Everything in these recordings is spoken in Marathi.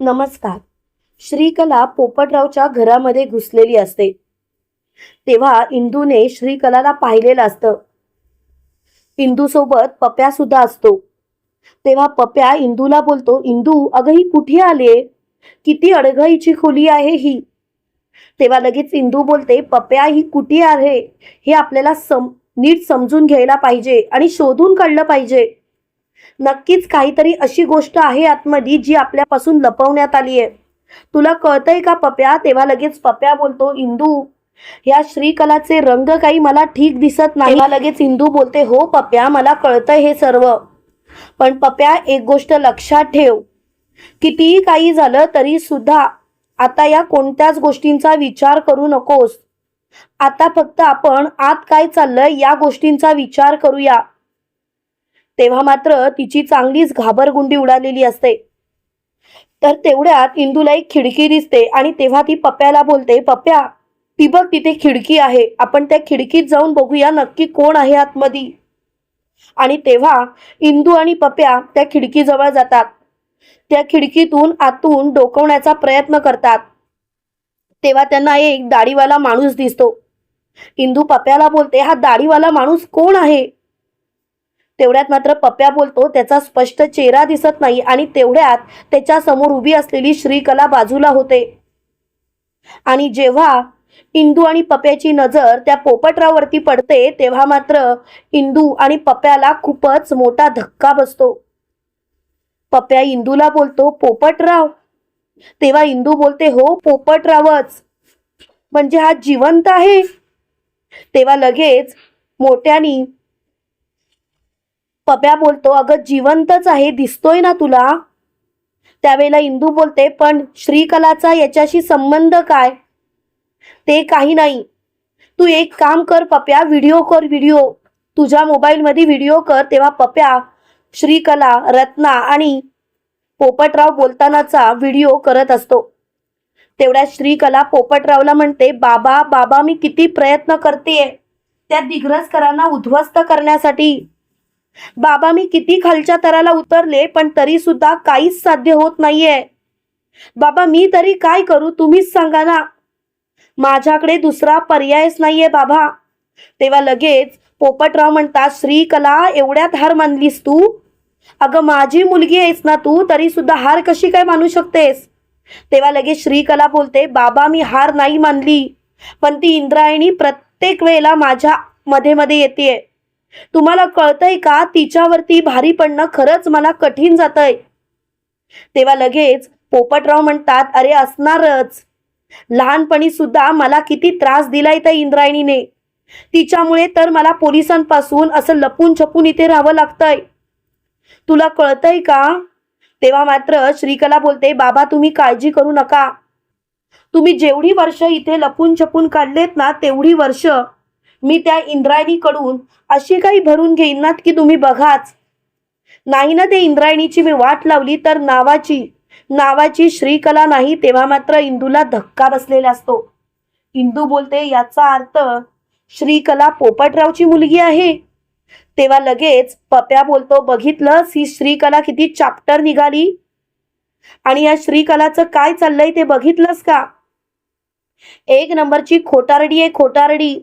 नमस्कार. श्रीकला पोपटरावच्या घरामध्ये घुसलेली असते. तेव्हा इंदूने श्रीकलाला पाहिलेलं असतं. इंदू सोबत पप्या सुद्धा असतो. तेव्हा पप्या इंदूला बोलतो इंदू अगं ही कुठे आले किती अडघळीची खोली आहे ही. तेव्हा लगेच इंदू बोलते पप्या ही कुठे आहे? हे आपल्याला सम नीट समजून घ्यायला पाहिजे आणि शोधून काढलं पाहिजे. नक्कीच काहीतरी अशी गोष्ट आहे आतमध्ये जी आपल्यापासून लपवण्यात आली आहे तुला कळतंय का पप्या? तेव्हा लगेच पप्या बोलतो इंदू या श्रीकलाचे रंग काही मला ठीक दिसत नाही. लगेच इंदू बोलते हो पप्या मला कळतंय हे सर्व. पण पप्या एक गोष्ट लक्षात ठेव. कितीही काही झालं तरी सुद्धा आता या कोणत्याच गोष्टींचा विचार करू नकोस. आता फक्त आपण आत काय चाललंय या गोष्टींचा विचार करूया. तेव्हा मात्र तिची चांगलीच घाबरगुंडी उडालेली असते. तर तेवढ्यात इंदूला एक खिडकी दिसते आणि तेव्हा ती पप्याला बोलते पप्या ती बघ तिथे खिडकी आहे. आपण त्या खिडकीत जाऊन बघूया नक्की कोण आहे आतमध्ये आणि तेव्हा इंदू आणि पप्या त्या खिडकीजवळ जातात. त्या खिडकीतून आतून डोकवण्याचा प्रयत्न करतात. तेव्हा त्यांना एक दाढीवाला माणूस दिसतो. इंदू पप्याला बोलते हा दाढीवाला माणूस कोण आहे? तेवढ्यात मात्र पप्प्या बोलतो त्याचा स्पष्ट चेहरा दिसत नाही आणि तेवढ्यात त्याच्यासमोर उभी असलेली श्रीकला बाजूला होते. आणि जेव्हा इंदू आणि पप्याची नजर त्या पोपटरावरती पडते तेव्हा मात्र इंदू आणि पप्याला खूपच मोठा धक्का बसतो. पप्या इंदूला बोलतो पोपटराव. तेव्हा इंदू बोलते हो पोपटरावच. म्हणजे हा जिवंत आहे. तेव्हा लगेच मोठ्यानी पप्या बोलतो अगं जिवंतच आहे दिसतोय ना तुला? त्यावेळेला इंदू बोलते पण श्रीकलाचा याच्याशी संबंध काय? ते काही नाही. तू एक काम कर पप्या व्हिडिओ कर व्हिडिओ. तुझ्या मोबाईलमध्ये व्हिडिओ कर. तेव्हा पप्या श्रीकला रत्ना आणि पोपटराव बोलतानाचा व्हिडिओ करत असतो. तेवढ्या श्रीकला पोपटरावला म्हणते बाबा बाबा मी किती प्रयत्न करते त्या दिग्रजकरांना उद्ध्वस्त करण्यासाठी. बाबा मी किती खालच्या तराला उतरले पण तरी सुद्धा काहीच साध्य होत नाहीये. बाबा मी तरी काय करू तुम्हीच सांगा ना. माझ्याकडे दुसरा पर्यायच नाहीये बाबा. तेव्हा लगेच पोपटराव म्हणतात श्रीकला एवढ्यात हार मानलीस तू? अगं माझी मुलगी आहेस ना तू तरी सुद्धा हार कशी काय मानू शकतेस? तेव्हा लगेच श्रीकला बोलते बाबा मी हार नाही मानली पण ती इंद्रायणी प्रत्येक वेळेला माझ्या मध्ये मध्ये येते तुम्हाला कळतंय का तिच्यावरती भारी पडणं खरंच मला कठीण जातंय? तेव्हा लगेच पोपटराव म्हणतात अरे असणारच. लहानपणी सुद्धा मला किती त्रास दिलाय त्या इंद्रायणीने. तिच्यामुळे तर मला पोलिसांपासून असं लपून छपून इथे राहावं लागतंय. तुला कळतंय का? तेव्हा मात्र श्रीकला बोलते बाबा तुम्ही काळजी करू नका. तुम्ही जेवढी वर्ष इथे लपून छपून काढलेत ना तेवढी वर्ष मी त्या इंद्रायणीकडून अशी काही भरून घेईन ना की तुम्ही बघाच. नाही ना ते इंद्रायणीची मी वाट लावली तर नावाची. नावाची श्रीकला नाही तेव्हा मात्र इंदूला धक्का बसलेला असतो. इंदू बोलते याचा अर्थ श्रीकला पोपटरावची मुलगी आहे. तेव्हा लगेच पप्या बोलतो बघितलंस ही श्रीकला किती चाप्टर निघाली? आणि या श्रीकलाचं काय चाललंय ते बघितलंस का? एक नंबरची खोटारडी आहे खोटारडी.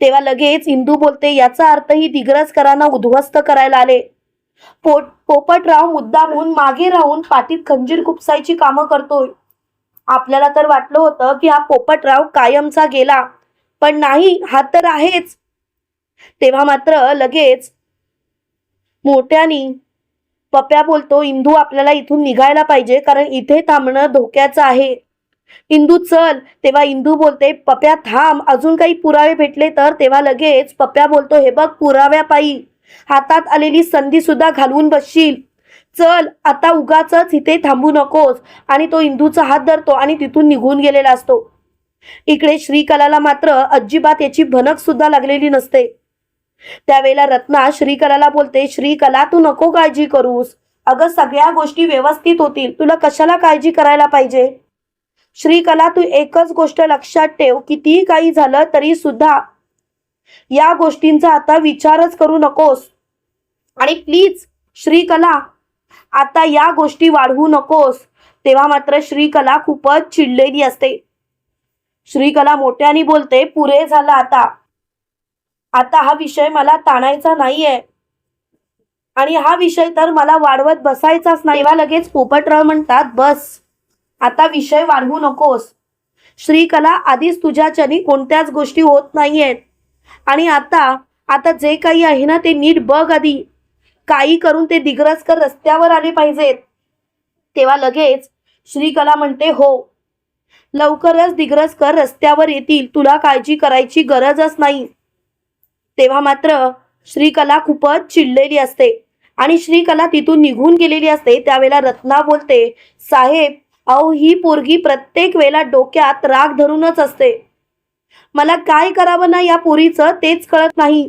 तेव्हा लगेच इंदू बोलते याचा अर्थ ही दिग्रजकरांना उद्ध्वस्त करायला आले. पोट पोपटराव मुद्दामून मागे राहून पाठीत खंजीर खुपसायची कामं करतोय. आपल्याला तर वाटलं होतं की हा पोपटराव कायमचा गेला पण नाही हा तर आहेच. तेव्हा मात्र लगेच मोठ्यानी पप्या बोलतो इंदू आपल्याला इथून निघायला पाहिजे कारण इथे थांबणं धोक्याचं आहे. इंदू चल तेव्हा इंदू बोलते पप्या थांब अजून काही पुरावे भेटले तर? तेव्हा लगेच पप्या बोलतो हे बघ पुराव्यापायी हातात आलेली संधी सुद्धा घालवून बसशील. चल आता उगाच इथे थांबू नकोस. आणि तो इंदूचा हात धरतो आणि तिथून निघून गेलेला असतो. इकडे श्रीकलाला मात्र अजिबात याची भनक सुद्धा लागलेली नसते. त्यावेळेला रत्ना श्रीकलाला बोलते श्रीकला तू नको काळजी करूस. अगं सगळ्या गोष्टी व्यवस्थित होतील. तुला कशाला काळजी करायला पाहिजे? श्रीकला तू एकच गोष्ट लक्षात ठेव कितीही काही झालं तरी सुद्धा या गोष्टींचा आता विचारच करू नकोस. आणि प्लीज श्रीकला आता या गोष्टी वाढवू नकोस. तेव्हा मात्र श्रीकला खूपच चिडलेली असते. श्रीकला मोठ्याने बोलते पुरे झालं आता. आता हा विषय मला ताणायचा नाहीये. आणि हा विषय तर मला वाढवत बसायचाच नाही. लगेच पोपटराव म्हणतात बस. आता विषय वाढवू नकोस. श्रीकला आधीच तुझ्याच्यानी कोणत्याच गोष्टी होत नाहीयेत. आणि आता आता जे काही आहे ना ते नीट बघ आधी. काही करून ते दिग्रजकर रस्त्यावर आले पाहिजेत. तेव्हा लगेच श्रीकला म्हणते हो लवकरच दिग्रजकर रस्त्यावर येतील. तुला काळजी करायची गरजच नाही. तेव्हा मात्र श्रीकला खूपच चिडलेली असते. आणि श्रीकला तिथून निघून गेलेली असते. त्यावेळेला रत्ना बोलते साहेब अहो ही पोरगी प्रत्येक वेळेला डोक्यात राग धरूनच असते. मला काय करावं ना या पोरीचं तेच कळत नाही.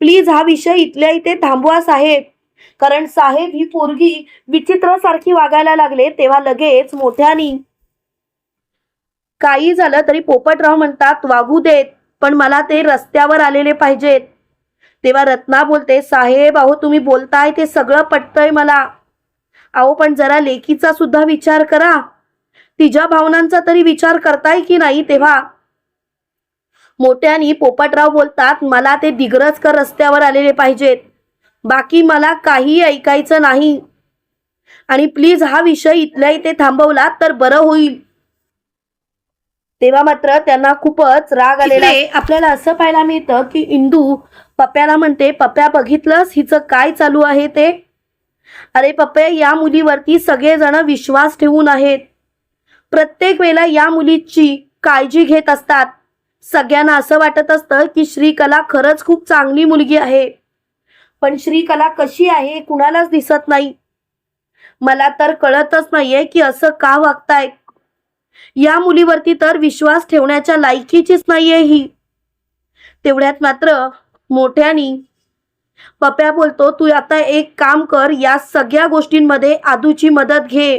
प्लीज हा विषय इथल्या इथे थांबवा साहेब. कारण साहेब ही पोरगी विचित्र सारखी वागायला लागले तेव्हा लगेच मोठ्यानी. काही झालं तरी पोपटराव म्हणतात वागू देत पण मला ते रस्त्यावर आलेले पाहिजेत. तेव्हा रत्ना बोलते साहेब अहो तुम्ही बोलताय ते सगळं पटतंय मला. अहो पण जरा लेकीचा सुद्धा विचार करा. तिच्या भावनांचा तरी विचार करताय की नाही तेव्हा? मोठ्यानी पोपटराव बोलतात मला ते दिग्रजकर रस्त्यावर आलेले पाहिजेत. बाकी मला काही ऐकायचं नाही. आणि प्लीज हा विषय इथल्या इथे थांबवला तर बरं होईल. तेव्हा मात्र त्यांना खूपच राग आलेला आहे. आपल्याला असं पाहायला मिळतं की इंदू पप्प्याला म्हणते पप्प्या बघितलंस? हिचं काय चालू आहे ते? अरे पप्पे या मुलीवरती सगळेजण विश्वास ठेवून आहेत. प्रत्येक वेळेला या मुलीची काळजी घेत असतात. सगळ्यांना असं वाटत असतं की श्रीकला खरंच खूप चांगली मुलगी आहे. पण श्रीकला कशी आहे कुणालाच दिसत नाही. मला तर कळतच नाहीये की असं का वागतायत या मुलीवरती तर विश्वास ठेवण्याच्या लायकीचीच नाहीये ही. तेवढ्यात मात्र मोठ्यानी पप्या बोलतो तू आता एक काम कर या सगळ्या गोष्टींमध्ये आदूची मदत घे.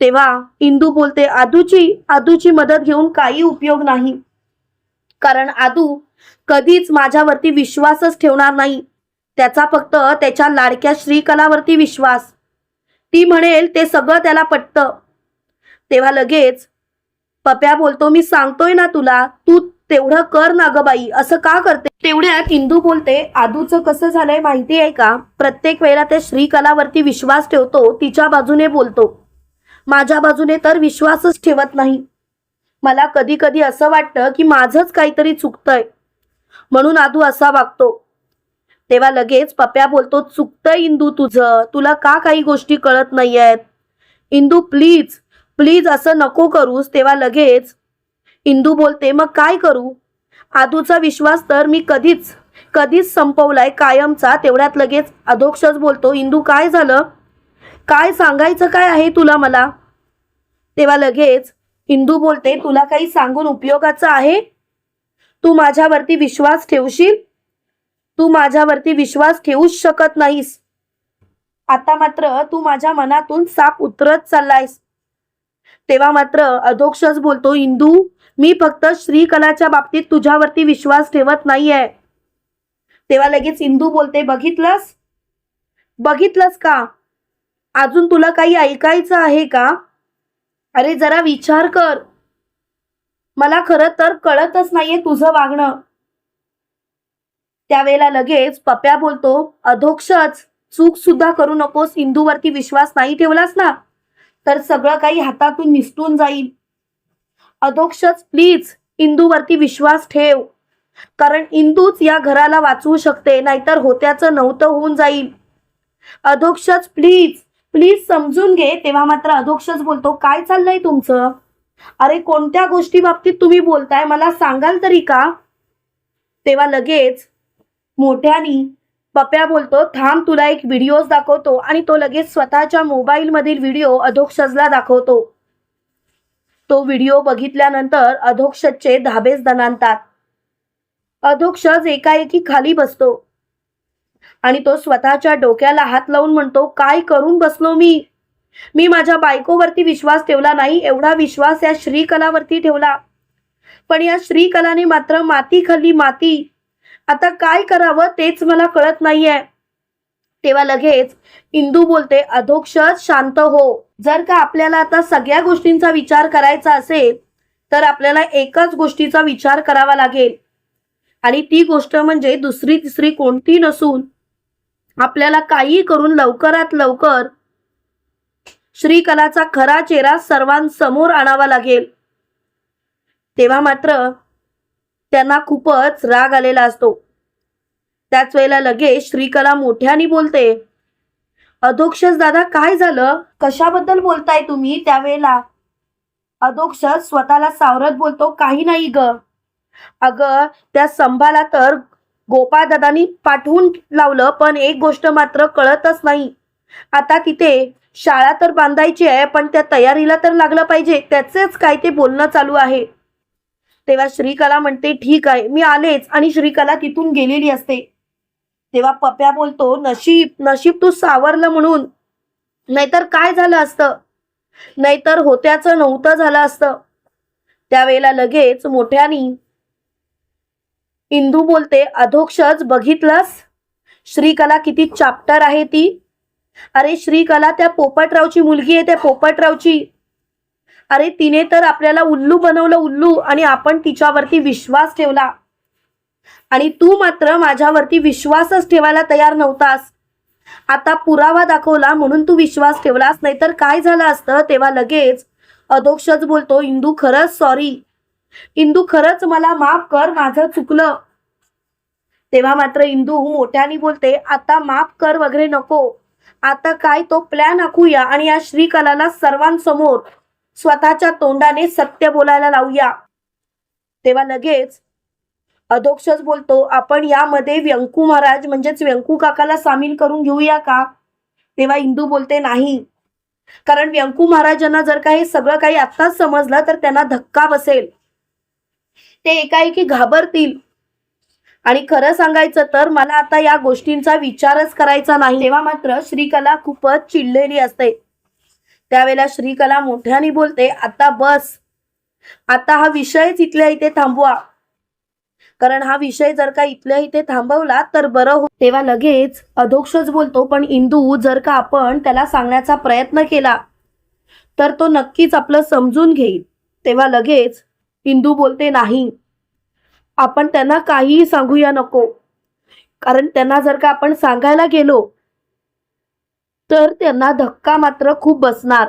तेव्हा इंदू बोलते आदूची आदूची मदत घेऊन काही उपयोग नाही. कारण आदू कधीच माझ्यावरती विश्वासच ठेवणार नाही. त्याचा फक्त त्याच्या लाडक्या श्रीकलावरती विश्वास. ती म्हणेल ते सगळं त्याला पटतं. तेव्हा लगेच पप्या बोलतो मी सांगतोय ना तुला तू तेवढं कर ना ग बाई असं का करते? तेवढ्यात इंदू बोलते आदूचं कसं झालंय माहिती आहे का? प्रत्येक वेळेला ते श्रीकलावरती विश्वास ठेवतो तिच्या बाजूने बोलतो. माझ्या बाजूने तर विश्वासच ठेवत नाही. मला कधी कधी असं वाटतं की माझंच काहीतरी चुकतंय. म्हणून आदू असा वागतो. तेव्हा लगेच पप्या बोलतो चुकतंय इंदू तुझं. तुला का काही गोष्टी कळत नाही आहेत इंदू प्लीज प्लीज असं नको करूस. तेव्हा लगेच इंदू बोलते मग काय करू? आदूचा विश्वास तर मी कधीच कधीच संपवलाय कायमचा तेवढ्यात लगेच अधोक्षच बोलतो इंदू काय झालं? काय सांगायचं काय आहे तुला मला? तेव्हा लगेच इंदू बोलते तुला काही सांगून उपयोगाचं आहे? तू माझ्यावरती विश्वास ठेवशील? तू माझ्यावरती विश्वास ठेवूच शकत नाहीस. आता मात्र तू माझ्या मनातून साप उतरत चाललायस. तेव्हा मात्र अधोक्षच बोलतो इंदू मी फक्त श्रीकलाच्या बाबतीत तुझ्यावरती विश्वास ठेवत नाहीये. तेव्हा लगेच इंदू बोलते बघितलंस? बघितलंस का? अजून तुला काही ऐकायचं आहे का? अरे जरा विचार कर. मला खरं तर कळतच नाहीये तुझं वागणं. त्यावेळेला लगेच पप्या बोलतो अधोक्षच चूक सुद्धा करू नकोस इंदूवरती विश्वास नाही ठेवलास ना? तर सगळं काही हातातून निसटून जाईल. अधोक्षच प्लीज इंदूवरती विश्वास ठेव. कारण इंदूच या घराला वाचवू शकते नाहीतर होत्याचं नव्हतं होऊन जाईल. अधोक्षच प्लीज प्लीज समजून घे. तेव्हा मात्र अधोक्षच बोलतो काय चाललंय तुमचं? अरे कोणत्या गोष्टी बाबतीत तुम्ही बोलताय मला सांगाल तरी का? तेव्हा लगेच मोठ्यानी पप्या बोलतो थांब तुला एक व्हिडिओज दाखवतो. आणि तो लगेच स्वतःच्या मोबाईल मधील व्हिडिओ अधोक्षजला दाखवतो. तो व्हिडिओ बघितल्यानंतर अधोक्षचे धाबेच दणानतात अधोक्षज एकाएकी खाली बसतो. आणि तो स्वतःच्या डोक्याला हात लावून म्हणतो काय करून बसलो मी? मी माझ्या बायकोवरती विश्वास ठेवला नाही एवढा विश्वास या श्रीकलावरती ठेवला. पण या श्रीकलाने मात्र माती खाल्ली माती. आता काय करावं तेच मला कळत नाहीये. तेव्हा लगेच इंदू बोलते अधोक्षज शांत हो. जर का आपल्याला आता सगळ्या गोष्टींचा विचार करायचा असेल तर आपल्याला एकच गोष्टीचा विचार करावा लागेल. आणि ती गोष्ट म्हणजे दुसरी तिसरी कोणती नसून आपल्याला काही करून लवकरात लवकर श्रीकलाचा खरा चेहरा सर्वांसमोर आणावा लागेल. तेव्हा मात्र त्यांना खूपच राग आलेला असतो. त्याच वेळेला लगेच श्रीकला मोठ्याने बोलते अधोक्षस दादा काय झालं? कशाबद्दल बोलताय तुम्ही त्यावेळेला? अधोक्षस स्वतःला सावरत बोलतो काही नाही ग. अगं त्या संभाला तर गोपाळ दादानी पाठवून लावलं पण एक गोष्ट मात्र कळतच नाही. आता तिथे शाळा तर बांधायची आहे पण त्या तयारीला तर लागलं पाहिजे त्याचेच काय ते बोलणं चालू आहे. तेव्हा श्रीकला म्हणते ठीक आहे मी आलेच. आणि श्रीकला तिथून गेलेली असते. तेव्हा पप्या बोलतो नशीब नशीब तू सावरलं म्हणून. नाहीतर काय झालं असतं? नाहीतर होत्याचं नव्हतं झालं असतं. त्यावेळेला लगेच मोठ्यानी इंदू बोलते अधोक्षज बघितलंस? श्रीकला किती चाप्टर आहे ती? अरे श्रीकला त्या पोपटरावची मुलगी आहे त्या पोपटरावची. अरे तिने तर आपल्याला उल्लू बनवलं उल्लू आणि आपण तिच्यावरती विश्वास ठेवला. आणि तू मात्र माझ्यावरती विश्वासच ठेवायला तयार नव्हतास. आता पुरावा दाखवला म्हणून तू विश्वास ठेवलास नाहीतर काय झालं असतं? तेव्हा लगेच अधोक्षच बोलतो इंदू खरंच सॉरी इंदू खरंच मला माफ कर माझं चुकलं. तेव्हा मात्र इंदू मोठ्याने बोलते आता माफ कर वगैरे नको. आता काय तो प्लॅन आखूया आणि या श्रीकलाला सर्वांसमोर स्वतःच्या तोंडाने सत्य बोलायला लावूया. तेव्हा लगेच अधोक्षच बोलतो आपण यामध्ये व्यंकू महाराज म्हणजेच व्यंकू काकाला सामील करून घेऊया का? तेव्हा इंदू बोलते नाही. कारण व्यंकू महाराजांना जर का हे सगळं काही आत्ताच समजलं तर त्यांना धक्का बसेल. ते एकाएकी घाबरतील. आणि खरं सांगायचं तर मला आता या गोष्टींचा विचारच करायचा नाही. तेव्हा मात्र श्रीकला खूपच चिडलेली असते. त्यावेळेला श्रीकला मोठ्याने बोलते आता बस. आता हा विषयच इथल्या इथे थांबवा. कारण हा विषय जर का इथल्या इथे थांबवला तर बरं हो. तेव्हा लगेच अधोक्षच बोलतो पण इंदू जर का आपण त्याला सांगण्याचा प्रयत्न केला तर तो नक्कीच आपलं समजून घेईल. तेव्हा लगेच इंदू बोलते नाही आपण त्यांना काहीही सांगूया नको. कारण त्यांना जर का आपण सांगायला गेलो तर त्यांना धक्का मात्र खूप बसणार.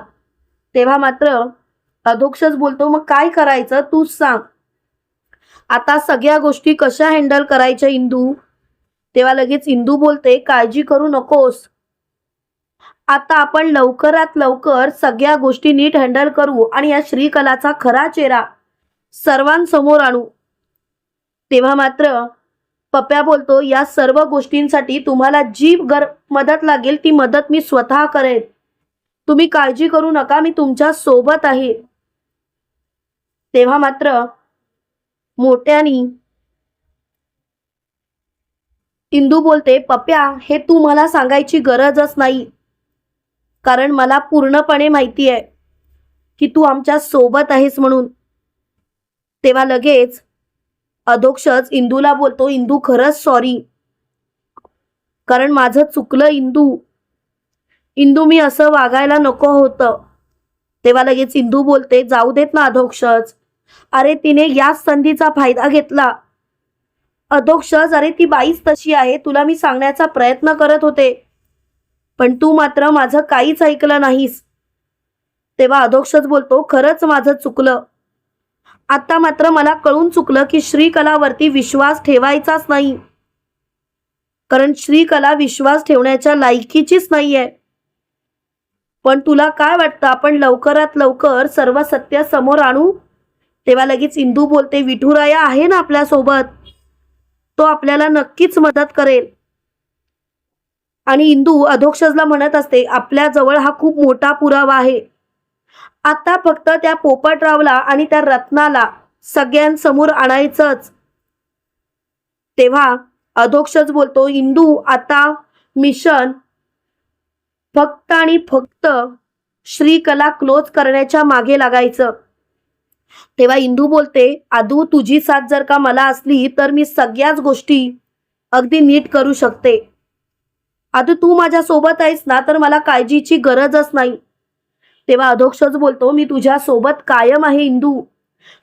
तेव्हा मात्र अधोक्षच बोलतो मग काय करायचं? तूच सांग. आता सगळ्या गोष्टी कशा हँडल करायच्या इंदू? तेव्हा लगेच इंदू बोलते काळजी करू नकोस. आता आपण लवकरात लवकर सगळ्या गोष्टी नीट हँडल करू आणि या श्रीकलाचा खरा चेहरा सर्वांसमोर आणू. तेव्हा मात्र पप्या बोलतो या सर्व गोष्टींसाठी तुम्हाला जी गर मदत लागेल ती मदत मी स्वतः करेन. तुम्ही काळजी करू नका मी तुमच्यासोबत आहे. तेव्हा मात्र मोठ्यानी. इंदू बोलते पप्या हे तू मला सांगायची गरजच नाही. कारण मला पूर्णपणे माहिती आहे की तू आमच्यासोबत आहेस म्हणून. तेव्हा लगेच अधोक्षच इंदूला बोलतो इंदू खरंच सॉरी कारण माझं चुकलं इंदू. इंदू मी असं वागायला नको होतं. तेव्हा लगेच इंदू बोलते जाऊ देत ना अधोक्षच. अरे तिने याच संधीचा फायदा घेतला. अधोक्षज अरे ती बाईच तशी आहे तुला मी सांगण्याचा प्रयत्न करत होते. पण तू मात्र माझं काहीच ऐकलं नाहीस. तेव्हा अधोक्षज बोलतो खरंच माझं चुकलं. आता मात्र मला कळून चुकलं की श्रीकलावरती विश्वास ठेवायचाच नाही. कारण श्रीकला विश्वास ठेवण्याच्या लायकीचीच नाहीये. पण तुला काय वाटतं आपण लवकरात लवकर सर्व सत्य समोर आणू? तेव्हा लगेच इंदू बोलते विठुराया आहे ना आपल्यासोबत तो आपल्याला नक्कीच मदत करेल. आणि इंदू अधोक्षजला म्हणत असते आपल्या जवळ हा खूप मोठा पुरावा आहे. आता फक्त त्या पोपटरावला आणि त्या रत्नाला सगळ्यांसमोर आणायचंच. तेव्हा अधोक्षज बोलतो इंदू आता मिशन फक्त आणि फक्त श्रीकला क्लोज करण्याच्या मागे लागायचं. तेव्हा इंदू बोलते आदू तुझी साथ जर का मला असली तर मी सगळ्याच गोष्टी अगदी नीट करू शकते. आता तू माझ्या सोबत आहेस ना तर मला काळजीची गरजच नाही. तेव्हा अधोक्षच बोलतो मी तुझ्या सोबत कायम आहे इंदू.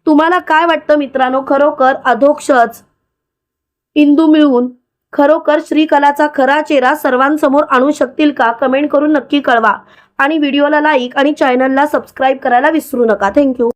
तुम्हाला काय वाटतं मित्रांनो? खरोखर अधोक्षच. इंदू मिळून खरोखर श्रीकलाचा खरा चेहरा सर्वांसमोर आणू शकतील का? कमेंट करून नक्की कळवा. आणि व्हिडिओला लाईक आणि चॅनलला सबस्क्राईब करायला विसरू नका. थँक्यू.